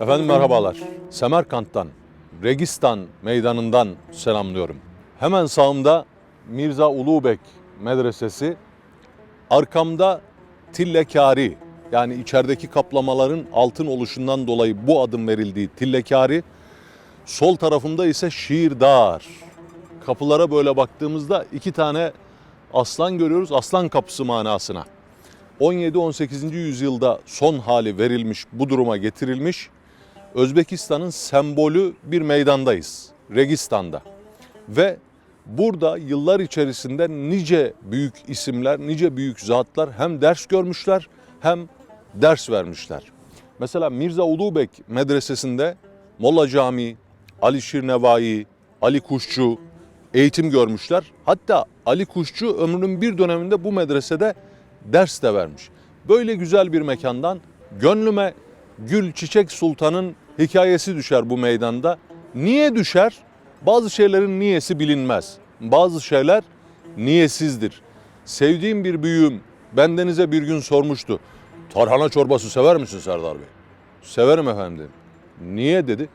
Efendim merhabalar. Semerkant'tan, Registan meydanından selamlıyorum. Hemen sağımda Mirza Ulubek Medresesi, arkamda Tillekari yani içerideki kaplamaların altın oluşundan dolayı bu adım verildiği Tillekari, sol tarafımda ise Şiirdar. Kapılara böyle baktığımızda iki tane aslan görüyoruz, aslan kapısı manasına. 17-18. yüzyılda son hali verilmiş, bu duruma getirilmiş. Özbekistan'ın sembolü bir meydandayız. Registan'da. Ve burada yıllar içerisinde nice büyük isimler, nice büyük zatlar hem ders görmüşler hem ders vermişler. Mesela Mirza Ulubek medresesinde Molla Camii, Ali Şirnevai, Ali Kuşçu eğitim görmüşler. Hatta Ali Kuşçu ömrünün bir döneminde bu medresede ders de vermiş. Böyle güzel bir mekandan gönlüme Gül Çiçek Sultan'ın hikayesi düşer bu meydanda. Niye düşer? Bazı şeylerin niyesi bilinmez. Bazı şeyler niyesizdir. Sevdiğim bir büyüğüm bendenize bir gün sormuştu. Tarhana çorbası sever misin Serdar Bey? Severim efendim. Niye dedi?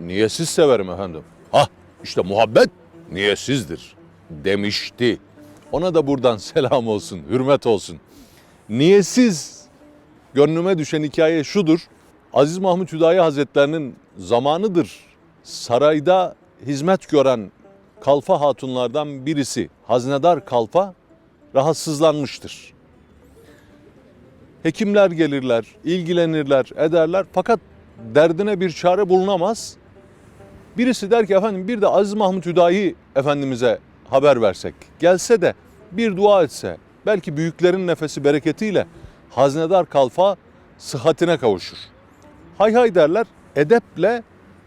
Niyesiz severim efendim. Hah işte muhabbet niyesizdir demişti. Ona da buradan selam olsun, hürmet olsun. Niyesiz gönlüme düşen hikaye şudur. Aziz Mahmut Hüdayi Hazretlerinin zamanıdır sarayda hizmet gören kalfa hatunlardan birisi haznedar kalfa rahatsızlanmıştır. Hekimler gelirler, ilgilenirler, ederler fakat derdine bir çare bulunamaz. Birisi der ki efendim bir de Aziz Mahmut Hüdayi Efendimiz'e haber versek. Gelse de bir dua etse belki büyüklerin nefesi bereketiyle haznedar kalfa sıhhatine kavuşur. Hay hay derler, edeple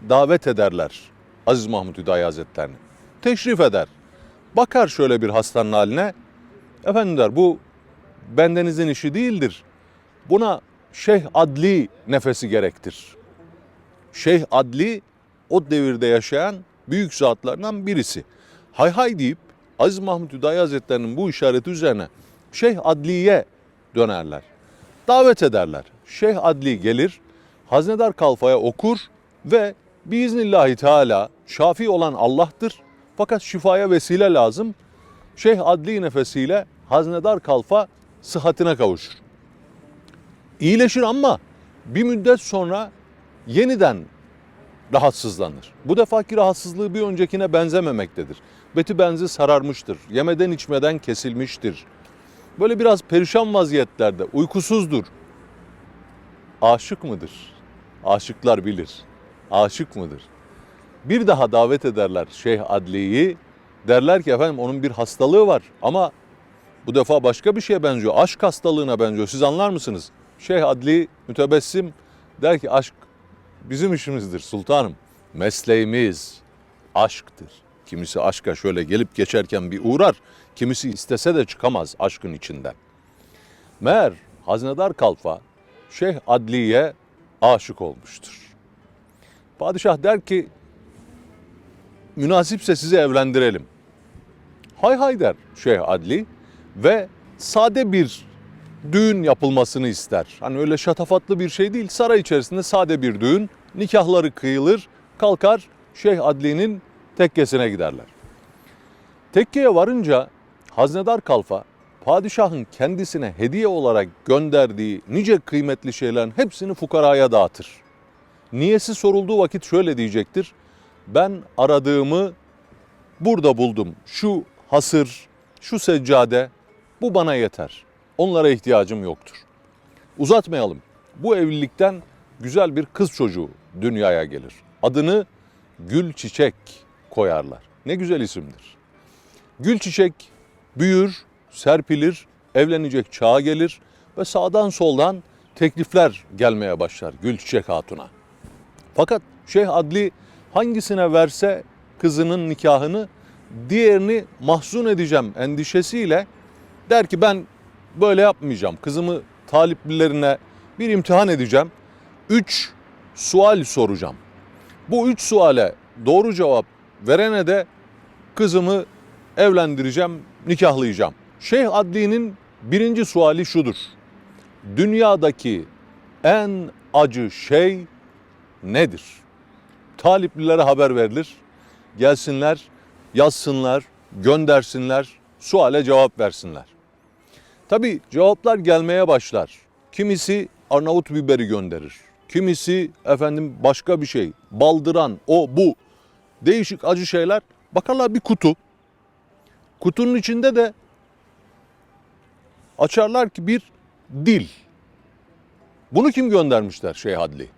davet ederler Aziz Mahmut Hüdayi Hazretlerini. Teşrif eder. Bakar şöyle bir hastanın haline. Efendim der bu bendenizin işi değildir. Buna Şeyh Adli nefesi gerektir. Şeyh Adli o devirde yaşayan büyük zatlardan birisi. Hay hay deyip Aziz Mahmut Hüdayi Hazretleri'nin bu işareti üzerine Şeyh Adli'ye dönerler. Davet ederler. Şeyh Adli gelir, Haznedar Kalfa'ya okur ve biiznillahü teala şafi olan Allah'tır. Fakat şifaya vesile lazım. Şeyh Adli nefesiyle Haznedar Kalfa sıhhatine kavuşur. İyileşir ama bir müddet sonra yeniden rahatsızlanır. Bu defaki rahatsızlığı bir öncekine benzememektedir. Beti benzi sararmıştır. Yemeden içmeden kesilmiştir. Böyle biraz perişan vaziyetlerde, uykusuzdur. Aşık mıdır? Aşıklar bilir. Aşık mıdır? Bir daha davet ederler Şeyh Adli'yi. Derler ki efendim onun bir hastalığı var ama bu defa başka bir şeye benziyor. Aşk hastalığına benziyor. Siz anlar mısınız? Şeyh Adli mütebessim der ki aşk bizim işimizdir sultanım. Mesleğimiz aşktır. Kimisi aşka şöyle gelip geçerken bir uğrar. Kimisi istese de çıkamaz aşkın içinden. Meğer Haznedar Kalfa Şeyh Adli'ye aşık olmuştur. Padişah der ki münasipse sizi evlendirelim. Hay hay der Şeyh Adli ve sade bir düğün yapılmasını ister. Hani öyle şatafatlı bir şey değil. Saray içerisinde sade bir düğün. Nikahları kıyılır, kalkar Şeyh Adli'nin tekkesine giderler. Tekkeye varınca Haznedar Kalfa padişahın kendisine hediye olarak gönderdiği nice kıymetli şeylerin hepsini fukaraya dağıtır. Niyesi sorulduğu vakit şöyle diyecektir. Ben aradığımı burada buldum. Şu hasır, şu seccade bu bana yeter. Onlara ihtiyacım yoktur. Uzatmayalım. Bu evlilikten güzel bir kız çocuğu dünyaya gelir. Adını Gül Çiçek koyarlar. Ne güzel isimdir. Gül Çiçek büyür, serpilir, evlenecek çağa gelir ve sağdan soldan teklifler gelmeye başlar Gül Çiçek Hatun'a. Fakat Şeyh Adli hangisine verse kızının nikahını diğerini mahzun edeceğim endişesiyle der ki ben böyle yapmayacağım. Kızımı taliplilerine bir imtihan edeceğim. Üç sual soracağım. Bu üç suale doğru cevap verene de kızımı evlendireceğim, nikahlayacağım. Şeyh Adli'nin Birinci suali şudur. Dünyadaki en acı şey nedir? Taliplilere haber verilir. Gelsinler, yazsınlar, göndersinler, suale cevap versinler. Tabii cevaplar gelmeye başlar. Kimisi Arnavut biberi gönderir. Kimisi efendim başka bir şey, baldıran, o bu. Değişik acı şeyler. Bakarlar bir kutu. Kutunun içinde de açarlar ki bir dil. Bunu kim göndermişler Şeyh Hadli?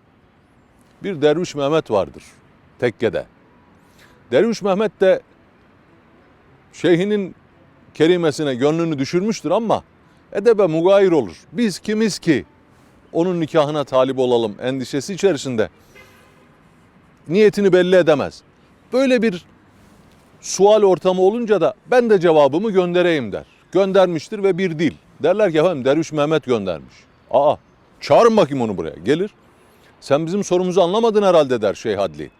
Bir Derviş Mehmet vardır tekkede. Derviş Mehmet de şeyhinin kerimesine gönlünü düşürmüştür ama edebe mugayir olur. Biz kimiz ki onun nikahına talip olalım endişesi içerisinde niyetini belli edemez. Böyle bir sual ortamı olunca da ben de cevabımı göndereyim der. Göndermiştir ve bir dil. Derler ki efendim Derviş Mehmet göndermiş. Aa çağırın bakayım onu buraya gelir. Sen bizim sorumuzu anlamadın herhalde der Şeyh Hadli.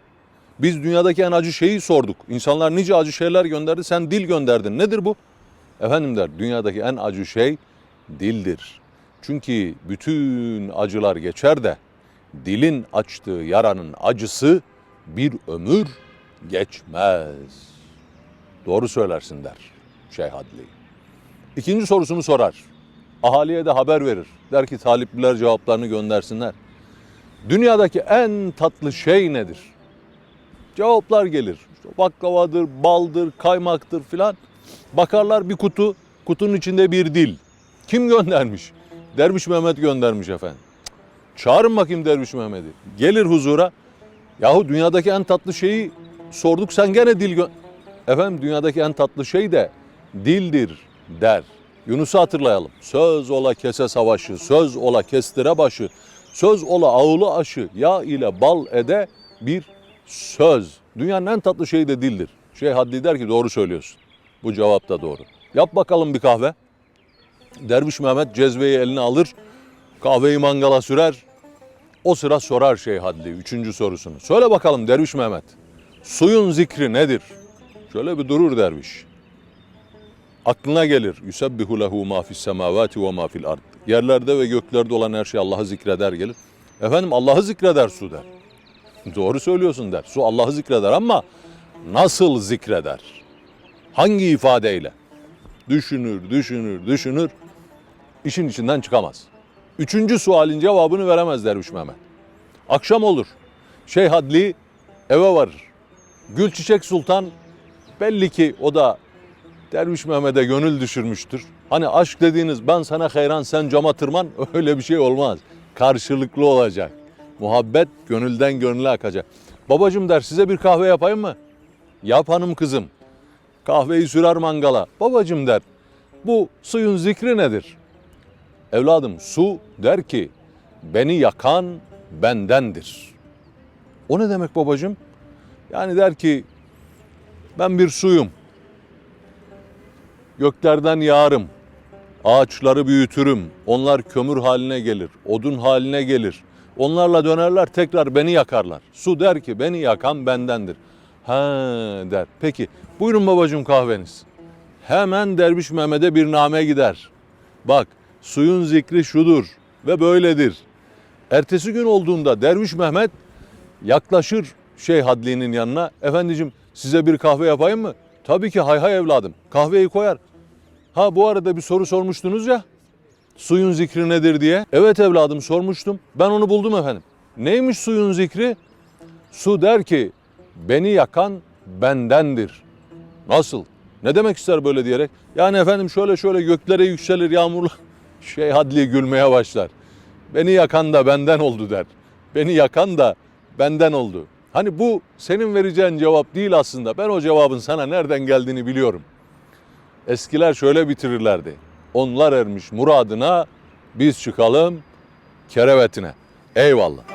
Biz dünyadaki en acı şeyi sorduk. İnsanlar nice acı şeyler gönderdi sen dil gönderdin. Nedir bu? Efendim der dünyadaki en acı şey dildir. Çünkü bütün acılar geçer de dilin açtığı yaranın acısı bir ömür geçmez. Doğru söylersin der Şeyh Hadli. İkinci sorusunu sorar. Ahaliye de haber verir. Der ki talipliler cevaplarını göndersinler. Dünyadaki en tatlı şey nedir? Cevaplar gelir. İşte baklavadır, baldır, kaymaktır filan. Bakarlar bir kutu, kutunun içinde bir dil. Kim göndermiş? Derviş Mehmet göndermiş efendim. Çağırın bakayım Derviş Mehmet'i. Gelir huzura. Yahu dünyadaki en tatlı şeyi sorduk sen gene dil gö- Efendim dünyadaki en tatlı şey de dildir der. Yunus'u hatırlayalım. Söz ola kese savaşı, söz ola kestire başı, söz ola ağılı aşı, yağ ile bal ede bir söz. Dünyanın en tatlı şeyi de dildir. Şey Haddi der ki doğru söylüyorsun. Bu cevap da doğru. Yap bakalım bir kahve. Derviş Mehmet cezveyi eline alır, kahveyi mangala sürer. O sıra sorar Şeyh Hadli üçüncü sorusunu. Söyle bakalım Derviş Mehmet, suyun zikri nedir? Şöyle bir durur derviş. Aklına gelir. Yusebbihu lehu ma fis semavati ve ma fil ard. Yerlerde ve göklerde olan her şey Allah'ı zikreder gelir. Efendim Allah'ı zikreder su der. Doğru söylüyorsun der. Su Allah'ı zikreder ama nasıl zikreder? Hangi ifadeyle? Düşünür, düşünür, düşünür. İşin içinden çıkamaz. Üçüncü sualin cevabını veremez Derviş Mehmet. Akşam olur. Şeyh Hadli eve varır. Gülçiçek Sultan belli ki o da Derviş Mehmet'e gönül düşürmüştür. Hani aşk dediğiniz ben sana hayran sen cama tırman öyle bir şey olmaz. Karşılıklı olacak. Muhabbet gönülden gönüle akacak. Babacım der size bir kahve yapayım mı? Yap hanım kızım. Kahveyi sürer mangala. Babacım der bu suyun zikri nedir? Evladım su der ki beni yakan bendendir. O ne demek babacım? Yani der ki ben bir suyum. Göklerden yağarım. Ağaçları büyütürüm. Onlar kömür haline gelir. Odun haline gelir. Onlarla dönerler tekrar beni yakarlar. Su der ki beni yakan bendendir. Ha der. Peki buyurun babacığım kahveniz. Hemen Derviş Mehmet'e bir name gider. Bak suyun zikri şudur ve böyledir. Ertesi gün olduğunda Derviş Mehmet yaklaşır Şeyh Hadli'nin yanına. Efendicim size bir kahve yapayım mı? Tabii ki hay hay evladım. Kahveyi koyar. Ha bu arada bir soru sormuştunuz ya. Suyun zikri nedir diye. Evet evladım sormuştum. Ben onu buldum efendim. Neymiş suyun zikri? Su der ki beni yakan bendendir. Nasıl? Ne demek ister böyle diyerek? Yani efendim şöyle şöyle göklere yükselir yağmurla. Şey Hadli gülmeye başlar. Beni yakan da benden oldu der. Beni yakan da benden oldu. Hani bu senin vereceğin cevap değil aslında. Ben o cevabın sana nereden geldiğini biliyorum. Eskiler şöyle bitirirlerdi. Onlar ermiş muradına, biz çıkalım kerevetine. Eyvallah.